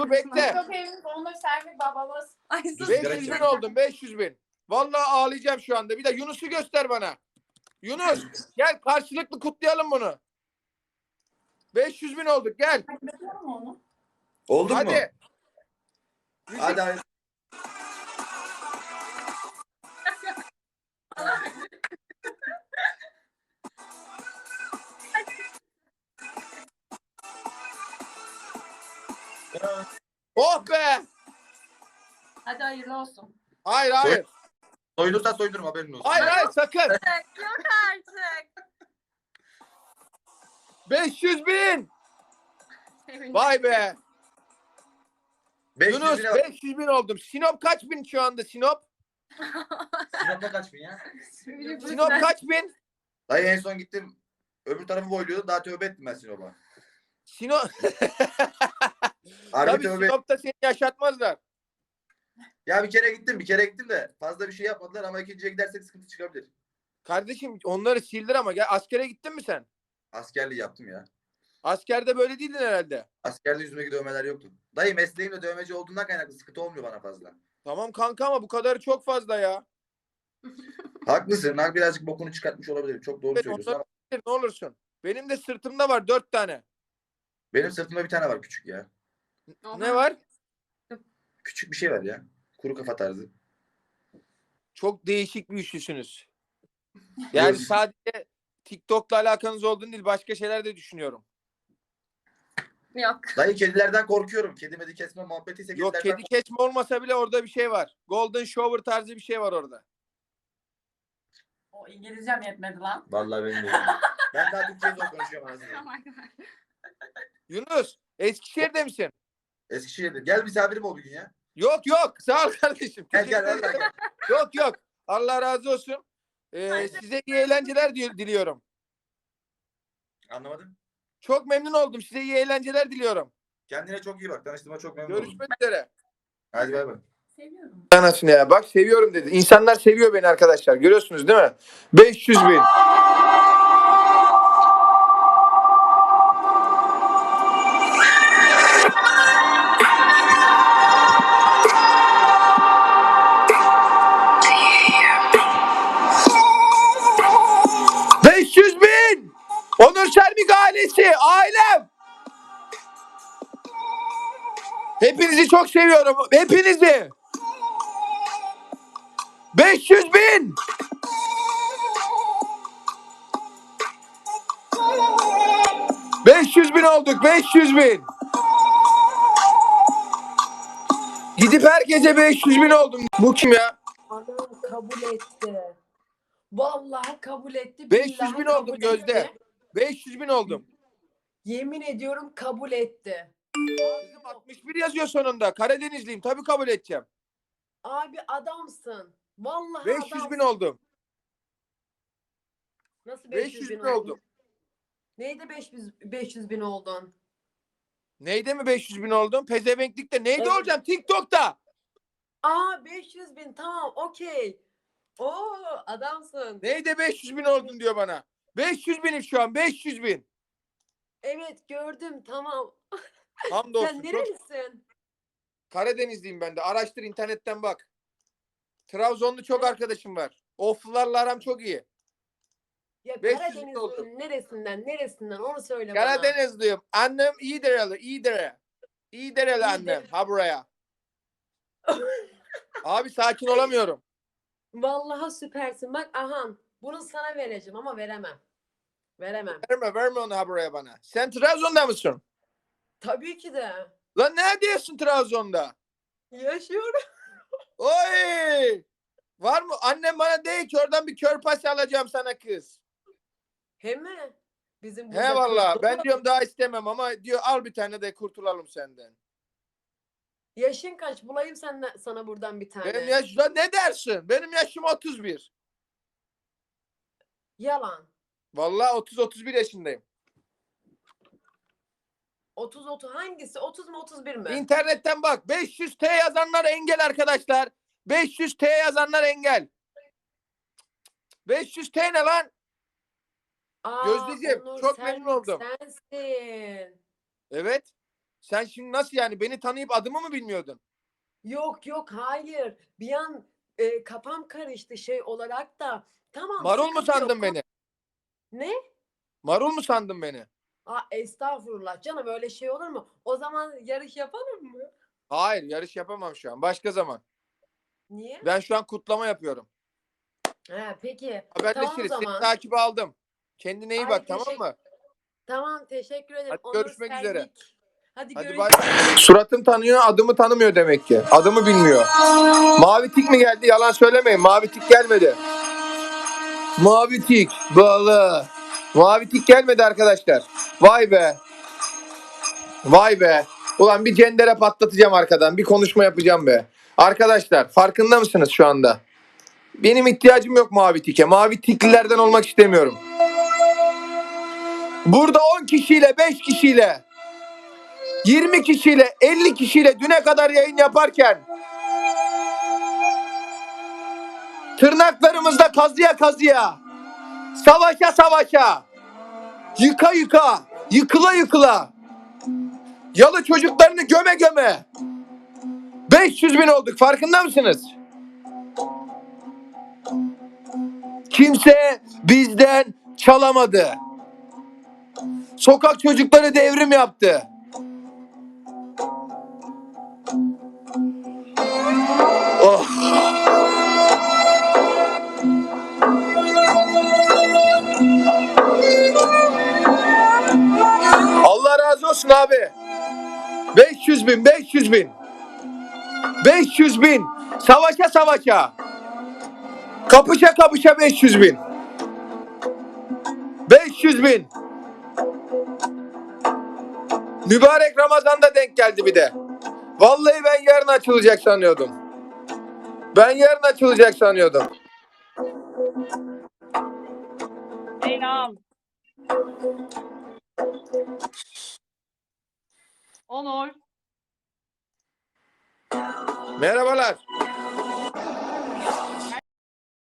Dur bekle. Çok evimiz Onur Servi babamız. Ay sus. 500 bin oldum 500 bin. Vallahi ağlayacağım şu anda. Bir de Yunus'u göster bana. Yunus gel karşılıklı kutlayalım bunu. 500 bin olduk gel. Bekliyor mu onu? Oldu mu? Hadi. Hadi Oh be. Hadi hayırlı olsun. Hayır hayır. Soyulursa soyunurum haberin olsun. Hayır hayır sakın. Yok artık. 500 bin. Vay be. 500 Yunus bak. 500 bin oldum. Sinop kaç bin şu anda Sinop? Sinop'ta kaç bin ya? Sinop kaç bin? Dayı en son gittim. Öbür tarafı boyluyordu. Daha tövbe ettim ben Sinop'a. Sinop. Harbi Tabii tövbe Sinop'ta seni yaşatmazlar. Ya bir kere gittim. Bir kere gittim de fazla bir şey yapmadılar ama ikinciye gidersek sıkıntı çıkabilir. Kardeşim onları sildir ama gel askere gittin mi sen? Askerliği yaptım ya. Askerde böyle değildin herhalde. Askerde yüzümdeki dövmeler yoktu. Dayı mesleğimde dövmeci olduğundan kaynaklı sıkıntı olmuyor bana fazla. Tamam kanka ama bu kadarı çok fazla ya. Haklısın. Ha, birazcık bokunu çıkartmış olabilirim. Çok doğru Evet, söylüyorsun ama Ne olursun. Benim de sırtımda var dört tane. benim sırtımda bir tane var küçük ya. Ne var? Küçük bir şey var ya. Kuru kafa tarzı. Çok değişik bir üçlüsünüz. Yani sadece TikTok'la alakanız olduğunu değil başka şeyler de düşünüyorum. Yok. Dayı kedilerden korkuyorum. Kedi medi kesme muhabbeti ise Yok kedilerden kedi kesme olmasa bile orada bir şey var. Golden Shower tarzı bir şey var orada. O İngilizcem yetmedi lan. Vallahi benim de. ben daha Türkçe'yi zor konuşuyorum aslında. Yunus Eskişehir'de misin? Eskişehir'de. Gel misafirim ol bir gün ya. Yok yok sağ ol kardeşim. Gel gel ederim. gel. Yok yok. Allah razı olsun. Ee, size iyi eğlenceler di- diliyorum. Anlamadım. Çok memnun oldum. Size iyi eğlenceler diliyorum. Kendine çok iyi bak. Tanıştığıma çok memnun oldum. Görüşmek üzere. Hadi bay bay. Seviyorum. Anasını ya. Bak seviyorum dedi. İnsanlar seviyor beni arkadaşlar. Görüyorsunuz değil mi? 500 bin. Hepinizi çok seviyorum. Hepinizi. 500 bin. ...500 bin olduk, 500 bin. Gidip herkese 500 bin oldum. Bu kim ya? Anam kabul etti. Vallahi kabul etti. 500 billahi bin kabul oldum Gözde. etti. 500 bin oldum. Yemin ediyorum kabul etti. Kızım 61 yazıyor sonunda. Karadenizliyim. Tabii kabul edeceğim. Abi adamsın. Vallahi 500 adamsın. bin oldum. Nasıl 500, 500 bin bin oldum. Neydi 500, 500 bin oldun? Neyde mi 500 bin oldum? Pezevenklikte neydi Evet. olacağım? TikTok'ta. Aa 500 bin tamam okey. Oo adamsın. Neyde 500 bin oldun diyor bana. 500 binim şu an 500 bin. Evet gördüm tamam. Hamdolsun. Sen nerelisin? Karadenizliyim ben de. Araştır internetten bak. Trabzonlu çok arkadaşım var. Oflularla aram çok iyi. Ya 500 bin oldum. Karadeniz'in neresinden neresinden onu söyle bana. Karadenizliyim. Annem iyi dereli. iyi dere. İyi dereli annem. Ha buraya. Abi sakin olamıyorum. Vallahi süpersin. Bak ahan bunu sana vereceğim ama veremem. Veremem. Verme verme onu ha buraya bana. Sen Trabzon'da mısın? Tabii ki de. Lan ne diyorsun Trabzon'da? Yaşıyorum. Oy! Var mı? Annem bana değil ki oradan bir körpas alacağım sana kız. He mi? Bizim He valla ben diyorum daha istemem ama diyor al bir tane de kurtulalım senden. Yaşın kaç? Bulayım sen sana buradan bir tane. Benim yaş Lan ne dersin? Benim yaşım 31. Yalan. Vallahi 30 31 yaşındayım. 30 30 hangisi? 30 mu 31 mi? İnternetten bak 500 T yazanlar engel arkadaşlar. 500 T yazanlar engel. 500 T ne lan? Aa, Gözdeciğim, Onur çok Selçuk memnun oldum. Sensin. Evet. Sen şimdi nasıl yani beni tanıyıp adımı mı bilmiyordun? Yok yok hayır. Bir an e, kafam karıştı şey olarak da. Tamam. Marul mu sıkıntı yok. sandın beni? Ne? Marul mu sandın beni? Aa, estağfurullah canım öyle şey olur mu? O zaman yarış yapalım mı? Hayır yarış yapamam şu an. Başka zaman. Niye? Ben şu an kutlama yapıyorum. Ha, peki. Haberleşiriz. Tamam o Seni zaman. takibe aldım. Kendine iyi Ay, bak tamam teşekkür- mı? Tamam teşekkür ederim. Hadi görüşmek üzere. Hadi, Hadi görüşürüz. bay. Suratım tanıyor, adımı tanımıyor demek ki. Adımı bilmiyor. Mavi tik mi geldi? Yalan söylemeyin. Mavi tik gelmedi. Mavi tik. Balı. Mavi tik gelmedi arkadaşlar. Vay be. Vay be. Ulan bir cendere patlatacağım arkadan. Bir konuşma yapacağım be. Arkadaşlar farkında mısınız şu anda? Benim ihtiyacım yok mavi tike. Mavi tiklilerden olmak istemiyorum. Burada 10 kişiyle 5 kişiyle 20 kişiyle 50 kişiyle düne kadar yayın yaparken tırnaklarımızda kazıya kazıya savaşa savaşa yıka yıka yıkıla yıkıla yalı çocuklarını göme göme 500 bin olduk farkında mısınız? Kimse bizden çalamadı. Sokak çocukları devrim yaptı. Olsun abi. 500 bin, 500 bin. 500 bin. Savaşa savaşa. Kapışa kapışa 500 bin. 500 bin. Mübarek Ramazan'da denk geldi bir de. Vallahi ben yarın açılacak sanıyordum. Ben yarın açılacak sanıyordum. Selam. Onur. Merhabalar.